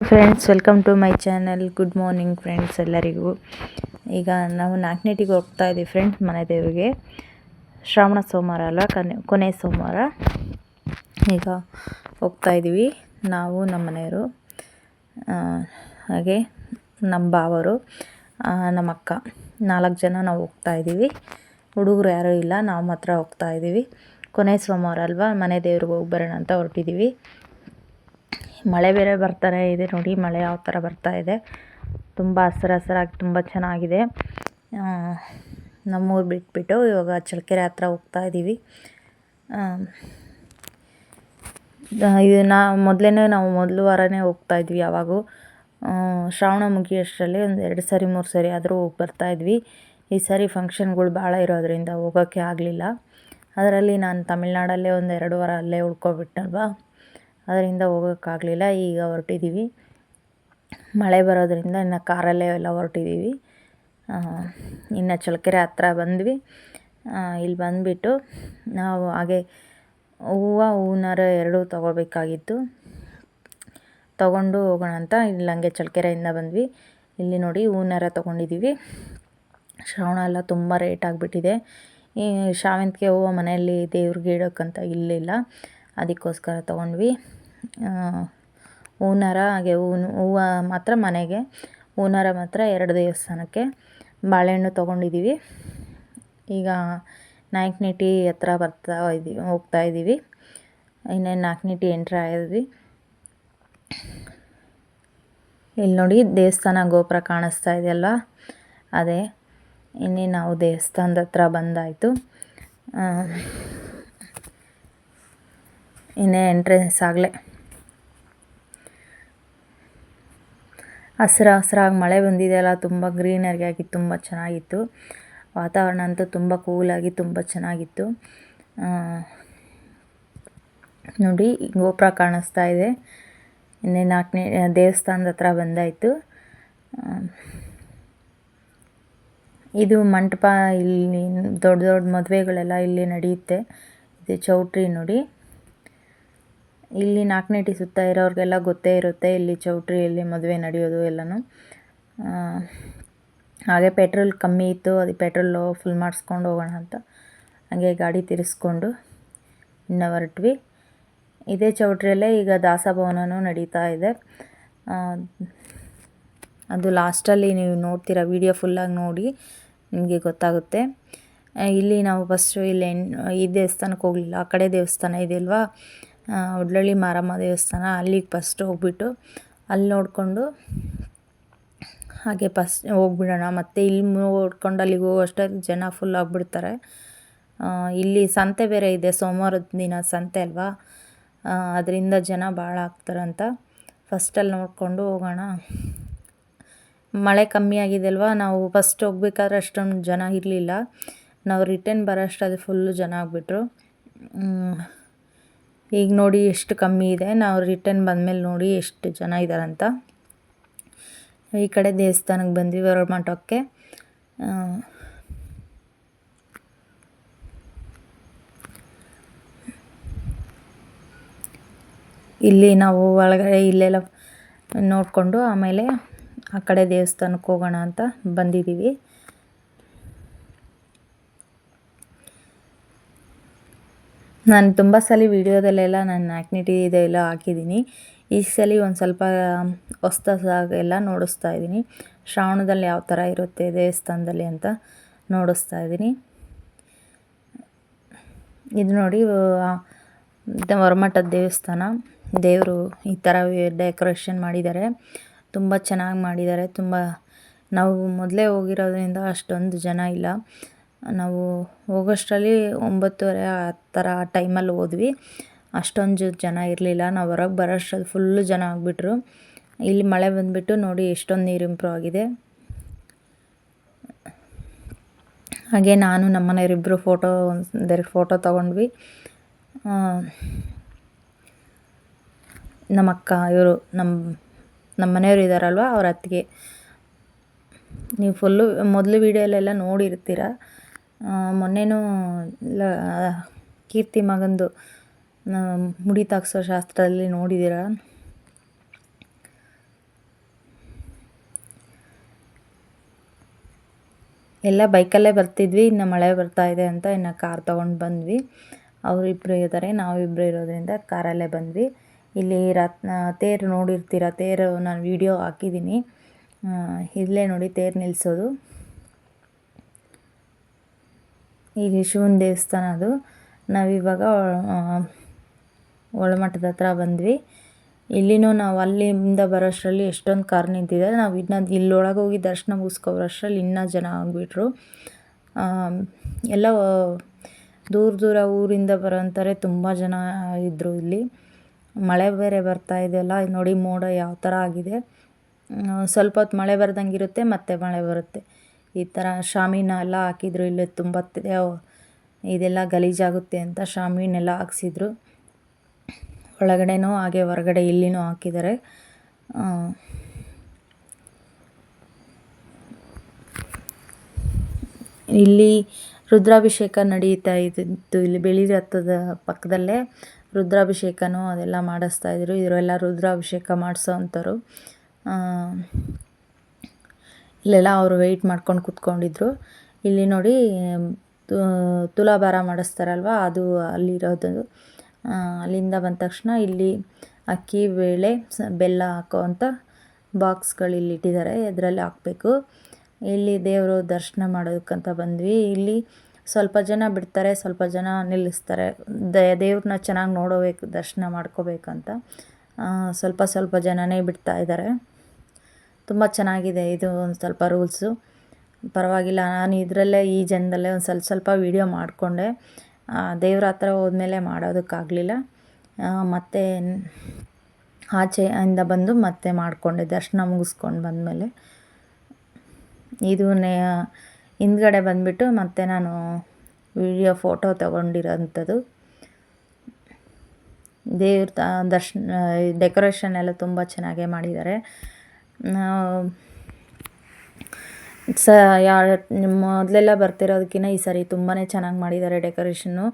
Friends welcome to my channel good morning friends ಎಲ್ಲರಿಗೂ. ಈಗ ನಾವು ನಾಲ್ಕನೇಟಿಗೆ ಹೋಗ್ತಾ ಇದ್ದೀವಿ ಫ್ರೆಂಡ್ಸ್ ಮನೆ ದೇವರಿಗೆ. ಶ್ರಾವಣ ಸೋಮವಾರ ಅಲ್ಲ ಕೊನೆ ಕೊನೆ ಸೋಮವಾರ. ಈಗ ಹೋಗ್ತಾ ಇದ್ದೀವಿ ನಾವು ನಮ್ಮ ಮನೆಯವರು ಹಾಗೆ ನಮ್ಮ ಬಾವರು ನಮ್ಮ ಅಕ್ಕ. ನಾಲ್ಕು ಜನ ನಾವು ಹೋಗ್ತಾ ಇದ್ದೀವಿ ಹುಡುಗರು ಯಾರೂ ಇಲ್ಲ, ನಾವು ಮಾತ್ರ ಹೋಗ್ತಾ ಇದ್ದೀವಿ ಕೊನೆ ಸೋಮವಾರ ಅಲ್ವಾ? ಮನೆ ದೇವ್ರಿಗೆ ಹೋಗಿ ಬರೋಣ ಅಂತ ಹೊರಟಿದ್ದೀವಿ ಮಳೆ ಬೇರೆ ಬರ್ತಾನೆ ಇದೆ ನೋಡಿ, ಮಳೆ ಯಾವ ಥರ ಬರ್ತಾ ಇದೆ. ತುಂಬ ಹಸಿರು ಹಸಿರಾಗಿ ತುಂಬ ಚೆನ್ನಾಗಿದೆ. ನಮ್ಮೂರು ಬಿಟ್ಬಿಟ್ಟು ಇವಾಗ ಚಳ್ಳಕೆರೆ ಹತ್ರ ಹೋಗ್ತಾ ಇದ್ದೀವಿ ಇದು ನಾ ಮೊದಲೇ ನಾವು ಮೊದಲು ವಾರನೇ ಹೋಗ್ತಾ ಇದ್ವಿ ಯಾವಾಗೂ. ಶ್ರಾವಣ ಮುಗಿಯೋಷ್ಟರಲ್ಲಿ ಒಂದು ಎರಡು ಸರಿ, ಮೂರು ಸರಿ ಆದರೂ ಹೋಗಿ ಬರ್ತಾ ಇದ್ವಿ. ಈ ಸರಿ ಫಂಕ್ಷನ್ಗಳು ಭಾಳ ಇರೋದರಿಂದ ಹೋಗೋಕ್ಕೆ ಆಗಲಿಲ್ಲ. ಅದರಲ್ಲಿ ನಾನು ತಮಿಳ್ನಾಡಲ್ಲೇ ಒಂದು ಎರಡು ವಾರ ಅಲ್ಲೇ ಉಳ್ಕೊಬಿಟ್ಟಲ್ವಾ? ಅದರಿಂದ ಹೋಗೋಕ್ಕಾಗಲಿಲ್ಲ. ಈಗ ಹೊರಟಿದ್ದೀವಿ ಮಳೆ ಬರೋದರಿಂದ ಇನ್ನು ಕಾರಲ್ಲೇ ಎಲ್ಲ ಹೊರಟಿದ್ದೀವಿ ಇನ್ನು ಚಳ್ಳಕೆರೆ ಹತ್ರ ಬಂದ್ವಿ. ಇಲ್ಲಿ ಬಂದುಬಿಟ್ಟು ನಾವು ಹಾಗೆ ಹೂವು, ಹೂನಾರ ಎರಡೂ ತೊಗೋಬೇಕಾಗಿತ್ತು. ತೊಗೊಂಡು ಹೋಗೋಣ ಅಂತ ಇಲ್ಲಿ ಹಂಗೆ ಚಳ್ಳಕೆರೆಯಿಂದ ಬಂದ್ವಿ. ಇಲ್ಲಿ ನೋಡಿ ಹೂನಾರ ತೊಗೊಂಡಿದ್ದೀವಿ ಶ್ರವಣ ಎಲ್ಲ ತುಂಬ ರೇಟ್ ಆಗಿಬಿಟ್ಟಿದೆ. ಈ ಶಾವಂತಿಗೆ ಹೂವು ಮನೆಯಲ್ಲಿ ದೇವ್ರಿಗೆ ಇಡೋಕ್ಕಂತ ಇಲ್ಲಿಲ್ಲ. ಅದಕ್ಕೋಸ್ಕರ ತೊಗೊಂಡ್ವಿ. ಹೂನಾರ ಹಾಗೆ ಹೂವು ಹೂವು ಮಾತ್ರ ಮನೆಗೆ. ಹೂನಾರ ಮಾತ್ರ ಎರಡು ದೇವಸ್ಥಾನಕ್ಕೆ ಬಾಳೆಹಣ್ಣು ತೊಗೊಂಡಿದ್ದೀವಿ ಈಗ ನಾಯಕನಹಟ್ಟಿ ಹತ್ರ ಬರ್ತಾ ಇದ್ದೀವಿ ಹೋಗ್ತಾ ಇದ್ದೀವಿ. ಇನ್ನೇನು ನಾಲ್ಕನೇಟಿ ಎಂಟ್ರ್ ಆಗಿದ್ವಿ. ಇಲ್ಲಿ ನೋಡಿ ದೇವಸ್ಥಾನ ಗೋಪುರ ಕಾಣಿಸ್ತಾ ಇದೆಯಲ್ವ? ಅದೇ ಇನ್ನೇ ನಾವು ದೇವಸ್ಥಾನದ ಹತ್ರ ಬಂದಾಯಿತು. ಇನ್ನೇ ಎಂಟ್ರೆನ್ಸ್ ಆಗಲೇ. ಹಸಿರು ಹಸಿರಾಗಿ ಮಳೆ ಬಂದಿದೆಯಲ್ಲ ತುಂಬ ಗ್ರೀನರಿ ಆಗಿ ತುಂಬ ಚೆನ್ನಾಗಿತ್ತು. ವಾತಾವರಣ ಅಂತೂ ತುಂಬ ಕೂಲಾಗಿ ತುಂಬ ಚೆನ್ನಾಗಿತ್ತು. ನೋಡಿ, ಗೋಪುರ ಕಾಣಿಸ್ತಾ ಇದೆ. ಇನ್ನೇ ನಾಲ್ಕನೇ ದೇವಸ್ಥಾನದ ಹತ್ರ ಬಂದಾಯಿತು. ಇದು ಮಂಟಪ ಇಲ್ಲಿ, ದೊಡ್ಡ ದೊಡ್ಡ ಮದುವೆಗಳೆಲ್ಲ ಇಲ್ಲಿ ನಡೆಯುತ್ತೆ. ಇದು ಚೌಟ್ರಿ ನೋಡಿ. ಇಲ್ಲಿ ನಾಲ್ಕನೇಟಿ ಸುತ್ತ ಇರೋರಿಗೆಲ್ಲ ಗೊತ್ತೇ ಇರುತ್ತೆ, ಇಲ್ಲಿ ಚೌಟ್ರಿಯಲ್ಲಿ ಮದುವೆ ನಡೆಯೋದು ಎಲ್ಲನೂ. ಹಾಗೆ ಪೆಟ್ರೋಲ್ ಕಮ್ಮಿ ಇತ್ತು, ಅದು ಪೆಟ್ರೋಲು ಫುಲ್ ಮಾಡಿಸ್ಕೊಂಡು ಹೋಗೋಣ ಅಂತ. ಹಾಗೆ ಗಾಡಿ ತಿರ್ಸ್ಕೊಂಡು ಇನ್ನು ಹೊರಟ್ವಿ. ಇದೇ ಚೌಟ್ರಿಯಲ್ಲೇ ಈಗ ದಾಸಭವನನೂ ನಡೀತಾ ಇದೆ. ಅದು ಲಾಸ್ಟಲ್ಲಿ ನೀವು ನೋಡ್ತೀರ, ವಿಡಿಯೋ ಫುಲ್ಲಾಗಿ ನೋಡಿ ನಿಮಗೆ ಗೊತ್ತಾಗುತ್ತೆ. ಇಲ್ಲಿ ನಾವು ಫಸ್ಟು ಇಲ್ಲಿ ಈ ದೇವಸ್ಥಾನಕ್ಕೆ ಹೋಗಲಿಲ್ಲ, ಆ ಕಡೆ ದೇವಸ್ಥಾನ ಇದೆಯಲ್ವಾ ಒಡ್ಲಳ್ಳಿ ಮಾರಮ್ಮ ದೇವಸ್ಥಾನ ಅಲ್ಲಿಗೆ ಫಸ್ಟ್ ಹೋಗ್ಬಿಟ್ಟು ಅಲ್ಲಿ ನೋಡಿಕೊಂಡು ಹಾಗೆ ಫಸ್ಟ್ ಹೋಗ್ಬಿಡೋಣ. ಮತ್ತು ಇಲ್ಲಿ ನೋಡ್ಕೊಂಡು ಅಲ್ಲಿಗೆ ಹೋಗೋಷ್ಟೊತ್ತಿಗೆ ಜನ ಫುಲ್ ಆಗಿಬಿಡ್ತಾರೆ. ಇಲ್ಲಿ ಸಂತೆ ಬೇರೆ ಇದೆ, ಸೋಮವಾರದ ದಿನ ಸಂತೆ ಅಲ್ವಾ? ಅದರಿಂದ ಜನ ಭಾಳ ಆಗ್ತಾರಂತ ಫಸ್ಟಲ್ಲಿ ನೋಡಿಕೊಂಡು ಹೋಗೋಣ. ಮಳೆ ಕಮ್ಮಿ ಆಗಿದೆ ಅಲ್ವಾ? ನಾವು ಫಸ್ಟ್ ಹೋಗ್ಬೇಕಾದ್ರೆ ಅಷ್ಟೊಂದು ಜನ ಇರಲಿಲ್ಲ. ನಾವು ರಿಟರ್ನ್ ಬರೋಷ್ಟರಲ್ಲಿ ಫುಲ್ಲು ಜನ ಆಗಿಬಿಟ್ರು. ಈಗ ನೋಡಿ ಎಷ್ಟು ಕಮ್ಮಿ ಇದೆ. ನಾವು ರಿಟರ್ನ್ ಬಂದಮೇಲೆ ನೋಡಿ ಎಷ್ಟು ಜನ ಇದ್ದಾರಂತ. ಈ ಕಡೆ ದೇವಸ್ಥಾನಕ್ಕೆ ಬಂದ್ವಿ ಮಠಕ್ಕೆ. ಇಲ್ಲಿ ನಾವು ಒಳಗಡೆ ಇಲ್ಲೆಲ್ಲ ನೋಡಿಕೊಂಡು ಆಮೇಲೆ ಆ ಕಡೆ ದೇವಸ್ಥಾನಕ್ಕೆ ಹೋಗೋಣ ಅಂತ ಬಂದಿದ್ದೀವಿ. ನಾನು ತುಂಬ ಸಲ ವೀಡಿಯೋದಲ್ಲೆಲ್ಲ ನಾನು ಆ್ಯಕ್ನಿಟಿ ಇದೆಲ್ಲ ಹಾಕಿದ್ದೀನಿ. ಈ ಸಲ ಒಂದು ಸ್ವಲ್ಪ ಹೊಸ್ದಾಗೆಲ್ಲ ನೋಡಿಸ್ತಾ ಇದ್ದೀನಿ. ಶ್ರಾವಣದಲ್ಲಿ ಯಾವ ಥರ ಇರುತ್ತೆ ದೇವಸ್ಥಾನದಲ್ಲಿ ಅಂತ ನೋಡಿಸ್ತಾ ಇದ್ದೀನಿ. ಇದು ನೋಡಿ ಹೊರಮಠದ ದೇವಸ್ಥಾನ. ದೇವರು ಈ ಥರ ಡೆಕೋರೇಷನ್ ಮಾಡಿದ್ದಾರೆ. ತುಂಬ ಚೆನ್ನಾಗಿ ಮಾಡಿದ್ದಾರೆ. ತುಂಬ, ನಾವು ಮೊದಲೇ ಹೋಗಿರೋದ್ರಿಂದ ಅಷ್ಟೊಂದು ಜನ ಇಲ್ಲ. ನಾವು ಹೋಗೋಷ್ಟರಲ್ಲಿ ಒಂಬತ್ತುವರೆ ಆ ಥರ ಆ ಟೈಮಲ್ಲಿ ಹೋದ್ವಿ. ಅಷ್ಟೊಂದು ಜನ ಇರಲಿಲ್ಲ. ನಾವು ಹೊರಗೆ ಬರೋಷ್ಟ್ರಲ್ಲಿ ಫುಲ್ಲು ಜನ ಆಗಿಬಿಟ್ರು. ಇಲ್ಲಿ ಮಳೆ ಬಂದುಬಿಟ್ಟು ನೋಡಿ ಎಷ್ಟೊಂದು ನೀರು ಇಂಪ್ರೂವ್ ಆಗಿದೆ. ಹಾಗೆ ನಾನು, ನಮ್ಮ ಮನೆಯವರಿಬ್ಬರು ಫೋಟೋ ಒಂದೆರಡು ಫೋಟೋ ತೊಗೊಂಡ್ವಿ. ನಮ್ಮ ಅಕ್ಕ, ಇವರು ನಮ್ಮ ನಮ್ಮ ಮನೆಯವರು ಇದ್ದಾರಲ್ವ ಅವ್ರ ಅತ್ತಿಗೆ. ನೀವು ಫುಲ್ಲು ಮೊದಲು ವೀಡಿಯೋಲೆಲ್ಲ ನೋಡಿರ್ತೀರ. ಮೊನ್ನೆನೂ ಲ ಕೀರ್ತಿ ಮಗಂದು ಮುಡಿ ತಾಕ್ಸೋ ಶಾಸ್ತ್ರದಲ್ಲಿ ನೋಡಿದ್ದೀರ? ಎಲ್ಲ ಬೈಕಲ್ಲೇ ಬರ್ತಿದ್ವಿ, ಇನ್ನು ಮಳೆ ಬರ್ತಾ ಇದೆ ಅಂತ ಇನ್ನು ಕಾರ್ ತೊಗೊಂಡು ಬಂದ್ವಿ. ಅವ್ರು ಇಬ್ಬರು ಇರ್ತಾರೆ ನಾವು ಇಬ್ಬರು ಇರೋದರಿಂದ ಕಾರಲ್ಲೇ ಬಂದ್ವಿ. ಇಲ್ಲಿ ರಾತ್ ತೇರು ನೋಡಿರ್ತೀರ? ತೇರು ನಾನು ವಿಡಿಯೋ ಹಾಕಿದ್ದೀನಿ. ಇಲ್ಲೇ ನೋಡಿ ತೇರು ನಿಲ್ಲಿಸೋದು ಇಲ್ಲಿ ಶಿವನ ದೇವಸ್ಥಾನ ಅದು. ನಾವಿವಾಗ ಒಳಮಠದ ಹತ್ರ ಬಂದ್ವಿ. ಇಲ್ಲಿನೂ ನಾವು ಅಲ್ಲಿಂದ ಬರೋಷ್ಟರಲ್ಲಿ ಎಷ್ಟೊಂದು ಕಾರ್ ನಿಂತಿದೆ. ನಾವು ಇನ್ನೂ ಇಲ್ಲೊಳಗೆ ಹೋಗಿ ದರ್ಶನ ಮುಗಿಸ್ಕೊಬರೋಷ್ಟ್ರಲ್ಲಿ ಇನ್ನೂ ಜನ ಆಗಿಬಿಟ್ರು. ಎಲ್ಲ, ದೂರ ದೂರ ಊರಿಂದ ಬರೋಂಥವ್ರೆ ತುಂಬ ಜನ ಇದ್ದರು ಇಲ್ಲಿ. ಮಳೆ ಬೇರೆ ಬರ್ತಾ ಇದೆಯಲ್ಲ ನೋಡಿ ಮೋಡ ಯಾವ ಥರ ಆಗಿದೆ. ಸ್ವಲ್ಪ ಹೊತ್ತು ಮಳೆ ಬರ್ದಂಗೆ ಇರುತ್ತೆ ಮತ್ತೆ ಮಳೆ ಬರುತ್ತೆ. ಈ ಥರ ಶಾಮಿನ ಎಲ್ಲ ಹಾಕಿದ್ರು, ಇಲ್ಲಿ ತುಂಬ ಇದೆಲ್ಲ ಗಲೀಜಾಗುತ್ತೆ ಅಂತ ಶಾಮಿನೆಲ್ಲ ಹಾಕ್ಸಿದ್ರು. ಒಳಗಡೆನೂ ಹಾಗೆ ಹೊರಗಡೆ ಇಲ್ಲಿನೂ ಹಾಕಿದ್ದಾರೆ. ಇಲ್ಲಿ ರುದ್ರಾಭಿಷೇಕ ನಡೀತಾ ಇದ್ದಿತ್ತು ಇಲ್ಲಿ ಬೆಳಿ ರಥದ ಪಕ್ಕದಲ್ಲೇ ರುದ್ರಾಭಿಷೇಕನೂ ಅದೆಲ್ಲ ಮಾಡಿಸ್ತಾ ಇದ್ರು. ಇವರೆಲ್ಲ ರುದ್ರಾಭಿಷೇಕ ಮಾಡಿಸೋ ಅಂಥವ್ರು. ಇಲ್ಲೆಲ್ಲ ಅವರು ವೆಯ್ಟ್ ಮಾಡ್ಕೊಂಡು ಕೂತ್ಕೊಂಡಿದ್ರು. ಇಲ್ಲಿ ನೋಡಿ ತುಲಾಭಾರ ಮಾಡಿಸ್ತಾರಲ್ವ, ಅದು ಅಲ್ಲಿರೋದು. ಅಲ್ಲಿಂದ ಬಂದ ತಕ್ಷಣ ಇಲ್ಲಿ ಅಕ್ಕಿ, ಬೇಳೆ ಬೆಲ್ಲ ಹಾಕೋವಂಥ ಬಾಕ್ಸ್ಗಳು ಇಲ್ಲಿ ಇಟ್ಟಿದ್ದಾರೆ, ಅದರಲ್ಲಿ ಹಾಕಬೇಕು. ಇಲ್ಲಿ ದೇವರು ದರ್ಶನ ಮಾಡೋದಕ್ಕಂತ ಬಂದ್ವಿ. ಇಲ್ಲಿ ಸ್ವಲ್ಪ ಜನ ಬಿಡ್ತಾರೆ, ಸ್ವಲ್ಪ ಜನ ನಿಲ್ಲಿಸ್ತಾರೆ. ದೇವ್ರನ್ನ ಚೆನ್ನಾಗಿ ನೋಡೋಬೇಕು, ದರ್ಶನ ಮಾಡ್ಕೋಬೇಕಂತ. ಸ್ವಲ್ಪ ಸ್ವಲ್ಪ ಜನನೇ ಬಿಡ್ತಾ ಇದ್ದಾರೆ. ತುಂಬ ಚೆನ್ನಾಗಿದೆ. ಇದು ಒಂದು ಸ್ವಲ್ಪ ರೂಲ್ಸು ಪರವಾಗಿಲ್ಲ, ನಾನು ಇದರಲ್ಲೇ ಈ ಜನದಲ್ಲೇ ಒಂದು ಸ್ವಲ್ಪ ಸ್ವಲ್ಪ ವೀಡಿಯೋ ಮಾಡಿಕೊಂಡೆ. ದೇವ್ರ ಹತ್ರ ಹೋದ್ಮೇಲೆ ಮಾಡೋದಕ್ಕಾಗಲಿಲ್ಲ. ಮತ್ತು ಆಚೆಯಿಂದ ಬಂದು ಮತ್ತೆ ಮಾಡಿಕೊಂಡೆ, ದರ್ಶನ ಮುಗಿಸ್ಕೊಂಡು ಬಂದಮೇಲೆ. ಇದು ಹಿಂದ್ಗಡೆ ಬಂದುಬಿಟ್ಟು ಮತ್ತೆ ನಾನು ವಿಡಿಯೋ ಫೋಟೋ ತಗೊಂಡಿರೋಂಥದ್ದು. ದೇವ್ರ ದರ್ಶನ ಡೆಕೋರೇಷನ್ ಎಲ್ಲ ತುಂಬ ಚೆನ್ನಾಗೇ ಮಾಡಿದ್ದಾರೆ. ಸ ಯಾ ಮೊದಲೆಲ್ಲ ಬರ್ತಿರೋದಕ್ಕಿಂತ ಈ ಸರಿ ತುಂಬಾ ಚೆನ್ನಾಗಿ ಮಾಡಿದ್ದಾರೆ ಡೆಕೋರೇಷನ್ನು.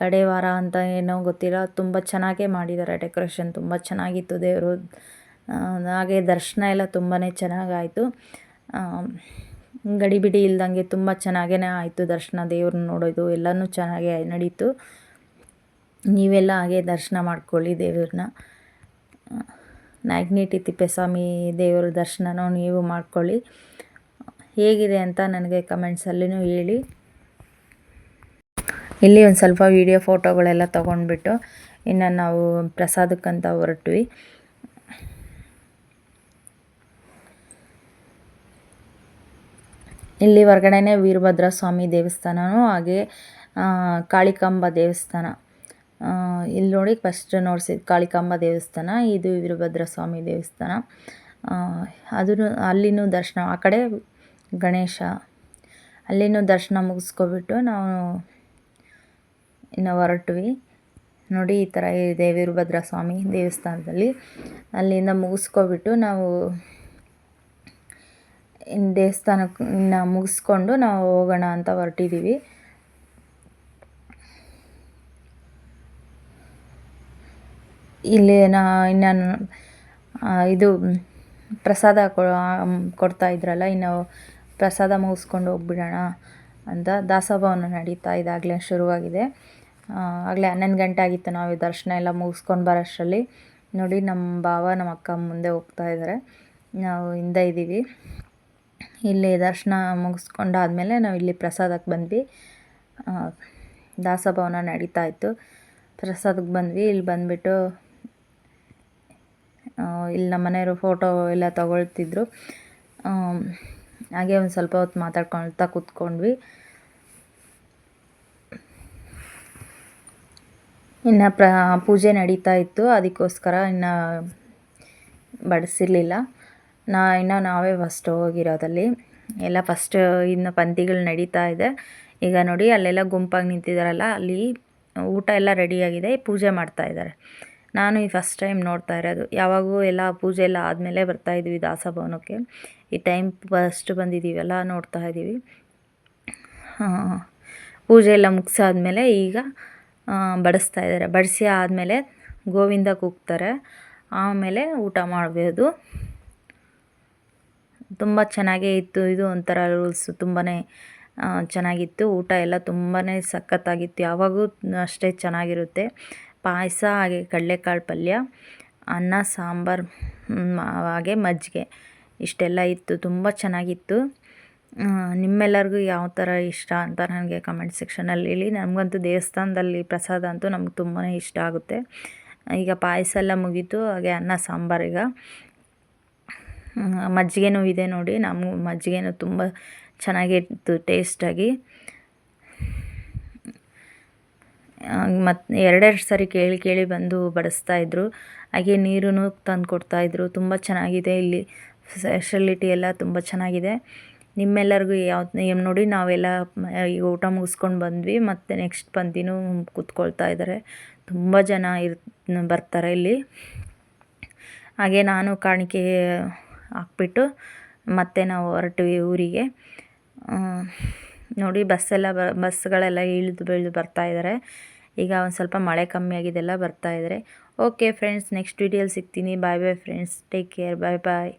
ಕಡೆ ವಾರ ಅಂತ ಏನೋ ಗೊತ್ತಿಲ್ಲ, ತುಂಬ ಚೆನ್ನಾಗೇ ಮಾಡಿದ್ದಾರೆ ಡೆಕೋರೇಷನ್, ತುಂಬ ಚೆನ್ನಾಗಿತ್ತು ದೇವರು. ಹಾಗೆ ದರ್ಶನ ಎಲ್ಲ ತುಂಬಾ ಚೆನ್ನಾಗಾಯಿತು. ಗಡಿಬಿಡಿ ಇಲ್ದಂಗೆ ತುಂಬ ಚೆನ್ನಾಗೇ ಆಯಿತು ದರ್ಶನ ದೇವ್ರನ್ನ ನೋಡೋದು, ಎಲ್ಲನೂ ಚೆನ್ನಾಗೇ ನಡೀತು. ನೀವೆಲ್ಲ ಹಾಗೆ ದರ್ಶನ ಮಾಡ್ಕೊಳ್ಳಿ ದೇವ್ರನ್ನ. ನಾಯಕನಹಟ್ಟಿ ತಿಪ್ಪೇಸ್ವಾಮಿ ದೇವರ ದರ್ಶನನೂ ನೀವು ಮಾಡ್ಕೊಳ್ಳಿ. ಹೇಗಿದೆ ಅಂತ ನನಗೆ ಕಮೆಂಟ್ಸಲ್ಲಿನೂ ಹೇಳಿ. ಇಲ್ಲಿ ಒಂದು ಸ್ವಲ್ಪ ವೀಡಿಯೋ ಫೋಟೋಗಳೆಲ್ಲ ತೊಗೊಂಡ್ಬಿಟ್ಟು ಇನ್ನು ನಾವು ಪ್ರಸಾದಕ್ಕಂತ ಹೊರಟ್ವಿ. ಇಲ್ಲಿ ಹೊರಗಡೆನೇ ವೀರಭದ್ರ ಸ್ವಾಮಿ ದೇವಸ್ಥಾನವೂ ಹಾಗೆ ಕಾಳಿಕಾಂಬ ದೇವಸ್ಥಾನ. ಇಲ್ಲಿ ನೋಡಿ ಫಸ್ಟ್ ನೋಡ್ಸಿದ ಕಾಳಿಕಾಂಬ ದೇವಸ್ಥಾನ, ಇದು ವೀರಭದ್ರ ಸ್ವಾಮಿ ದೇವಸ್ಥಾನ ಅದನ್ನು ಅಲ್ಲಿನೂ ದರ್ಶನ, ಆ ಕಡೆ ಗಣೇಶ. ಅಲ್ಲಿನೂ ದರ್ಶನ ಮುಗಿಸ್ಕೊಬಿಟ್ಟು ನಾವು ಇನ್ನು ಹೊರಟ್ವಿ. ನೋಡಿ, ಈ ಥರ ಇದೆ ವೀರಭದ್ರ ಸ್ವಾಮಿ ದೇವಸ್ಥಾನದಲ್ಲಿ. ಅಲ್ಲಿಂದ ಮುಗಿಸ್ಕೊಬಿಟ್ಟು ನಾವು ಇನ್ನು ದೇವಸ್ಥಾನಕ್ಕೆ ಇನ್ನು ಮುಗಿಸ್ಕೊಂಡು ನಾವು ಹೋಗೋಣ ಅಂತ ಹೊರಟಿದ್ದೀವಿ. ಇಲ್ಲಿ ನಾ ಇನ್ನು ಇದು ಪ್ರಸಾದ ಕೊಡ್ತಾ ಇದ್ರಲ್ಲ, ಇನ್ನು ಪ್ರಸಾದ ಮುಗಿಸ್ಕೊಂಡು ಹೋಗ್ಬಿಡೋಣ ಅಂತ ದಾಸೋಹವನ್ನು ನಡೀತಾ ಇದಾಗಲೇ ಶುರುವಾಗಿದೆ. ಆಗಲೇ ಹನ್ನೊಂದು ಗಂಟೆ ಆಗಿತ್ತು ನಾವು ದರ್ಶನ ಎಲ್ಲ ಮುಗಿಸ್ಕೊಂಡು ಬರೋಷ್ಟರಲ್ಲಿ. ನೋಡಿ, ನಮ್ಮ ಭಾವ, ನಮ್ಮ ಅಕ್ಕ ಮುಂದೆ ಹೋಗ್ತಾ ಇದ್ದಾರೆ. ನಾವು ಹಿಂದೆ ಇದ್ದೀವಿ. ಇಲ್ಲಿ ದರ್ಶನ ಮುಗಿಸ್ಕೊಂಡಾದ್ಮೇಲೆ ನಾವು ಇಲ್ಲಿ ಪ್ರಸಾದಕ್ಕೆ ಬಂದ್ವಿ. ದಾಸಭವನ ನಡೀತಾ ಇತ್ತು. ಪ್ರಸಾದಕ್ಕೆ ಬಂದ್ವಿ. ಇಲ್ಲಿ ಬಂದುಬಿಟ್ಟು ಇಲ್ಲಿ ನಮ್ಮ ಮನೆಯವರು ಫೋಟೋ ಎಲ್ಲ ತಗೊಳ್ತಿದ್ರು. ಹಾಗೆ ಒಂದು ಸ್ವಲ್ಪ ಹೊತ್ತು ಮಾತಾಡ್ಕೊಳ್ತಾ ಕೂತ್ಕೊಂಡ್ವಿ. ಇನ್ನು ಪ್ರ, ಪೂಜೆ ನಡೀತಾ ಇತ್ತು. ಅದಕ್ಕೋಸ್ಕರ ಇನ್ನು ಬಡಿಸಿರ್ಲಿಲ್ಲ. ನಾ, ಇನ್ನು ನಾವೇ ಫಸ್ಟ್ ಹೋಗಿರೋದಲ್ಲಿ. ಎಲ್ಲ ಫಸ್ಟ್ ಇನ್ನು ಪಂತಿಗಳು ನಡೀತಾ ಇದೆ. ಈಗ ನೋಡಿ, ಅಲ್ಲೆಲ್ಲ ಗುಂಪಾಗಿ ನಿಂತಿದ್ದಾರಲ್ಲ ಅಲ್ಲಿ ಊಟ ಎಲ್ಲ ರೆಡಿಯಾಗಿದೆ ಪೂಜೆ ಮಾಡ್ತಾ ಇದ್ದಾರೆ. ನಾನು ಈ ಫಸ್ಟ್ ಟೈಮ್ ನೋಡ್ತಾ ಇರೋದು. ಯಾವಾಗೂ ಎಲ್ಲ ಪೂಜೆ ಎಲ್ಲ ಆದಮೇಲೆ ಬರ್ತಾ ಇದ್ವಿ ದಾಸಭವನಕ್ಕೆ ಈ ಟೈಮ್ ಫಸ್ಟ್ ಬಂದಿದ್ದೀವಲ್ಲ, ನೋಡ್ತಾ ಇದ್ದೀವಿ. ಪೂಜೆ ಎಲ್ಲ ಮುಗಿಸಾದ್ಮೇಲೆ ಈಗ ಬಡಿಸ್ತಾ ಇದ್ದಾರೆ. ಬಡಿಸಿ ಆದಮೇಲೆ ಗೋವಿಂದ ಕೂಗ್ತಾರೆ. ಆಮೇಲೆ ಊಟ ಮಾಡಬಹುದು ತುಂಬ ಚೆನ್ನಾಗೇ ಇತ್ತು. ಇದು ಒಂಥರ ರೂಲ್ಸು ತುಂಬಾ ಚೆನ್ನಾಗಿತ್ತು. ಊಟ ಎಲ್ಲ ತುಂಬಾ ಸಖತ್ತಾಗಿತ್ತು. ಯಾವಾಗೂ ಅಷ್ಟೇ ಚೆನ್ನಾಗಿರುತ್ತೆ. ಪಾಯಸ, ಹಾಗೆ ಕಡಲೆಕಾಳು ಪಲ್ಯ, ಅನ್ನ, ಸಾಂಬಾರು ಹಾಗೆ ಮಜ್ಜಿಗೆ. ಇಷ್ಟೆಲ್ಲ ಇತ್ತು. ತುಂಬ ಚೆನ್ನಾಗಿತ್ತು. ನಿಮ್ಮೆಲ್ಲರಿಗೂ ಯಾವ ಥರ ಇಷ್ಟ ಅಂತ ನನಗೆ ಕಮೆಂಟ್ ಸೆಕ್ಷನಲ್ಲಿ ಹೇಳಿ. ನಮಗಂತೂ ದೇವಸ್ಥಾನದಲ್ಲಿ ಪ್ರಸಾದ ಅಂತೂ ನಮ್ಗೆ ತುಂಬಾ ಇಷ್ಟ ಆಗುತ್ತೆ. ಈಗ ಪಾಯಸ ಎಲ್ಲ ಮುಗೀತು. ಹಾಗೆ ಅನ್ನ, ಸಾಂಬಾರು ಈಗ. ಮಜ್ಜಿಗೆನೂ ಇದೆ ನೋಡಿ. ನಮ್ಮ ಮಜ್ಜಿಗೆನೂ ತುಂಬ ಚೆನ್ನಾಗಿತ್ತು ಟೇಸ್ಟಾಗಿ ಮತ್ತು ಎರಡೆರಡು ಸರಿ ಕೇಳಿ ಕೇಳಿ ಬಂದು ಬಡಿಸ್ತಾ ಇದ್ದರು ಹಾಗೆ ನೀರೂ ತಂದು ಕೊಡ್ತಾಯಿದ್ರು ತುಂಬ ಚೆನ್ನಾಗಿದೆ ಇಲ್ಲಿ. ಫೆಸಿಲಿಟಿ ಎಲ್ಲ ತುಂಬ ಚೆನ್ನಾಗಿದೆ. ನಿಮ್ಮೆಲ್ಲರಿಗೂ ಯಾವ ನೋಡಿ ನಾವೆಲ್ಲ ಈಗ ಊಟ ಮುಗಿಸ್ಕೊಂಡು ಬಂದ್ವಿ. ಮತ್ತು ನೆಕ್ಸ್ಟ್ ಬಂದಿನೂ ಕೂತ್ಕೊಳ್ತಾ ಇದ್ದಾರೆ ತುಂಬ ಜನ ಇರ್, ಬರ್ತಾರೆ ಇಲ್ಲಿ. ಹಾಗೆ ನಾನು ಕಾಣಿಕೆ ಹಾಕ್ಬಿಟ್ಟು ಮತ್ತೆ ನಾವು ಹೊರಟ್ವಿ ಊರಿಗೆ. ನೋಡಿ ಬಸ್ಸೆಲ್ಲ ಬಸ್ಗಳೆಲ್ಲ ಇಳಿದು ಬೆಳೆದು ಬರ್ತಾ ಇದ್ದಾರೆ ಈಗ ಒಂದು ಸ್ವಲ್ಪ ಮಳೆ ಕಮ್ಮಿ ಆಗಿದೆಲ್ಲ ಬರ್ತಾ ಇದ್ದಾರೆ ಓಕೆ ಫ್ರೆಂಡ್ಸ್ ನೆಕ್ಸ್ಟ್ ವೀಡಿಯೋಲಿ ಸಿಗ್ತೀನಿ. Bye bye friends take care bye bye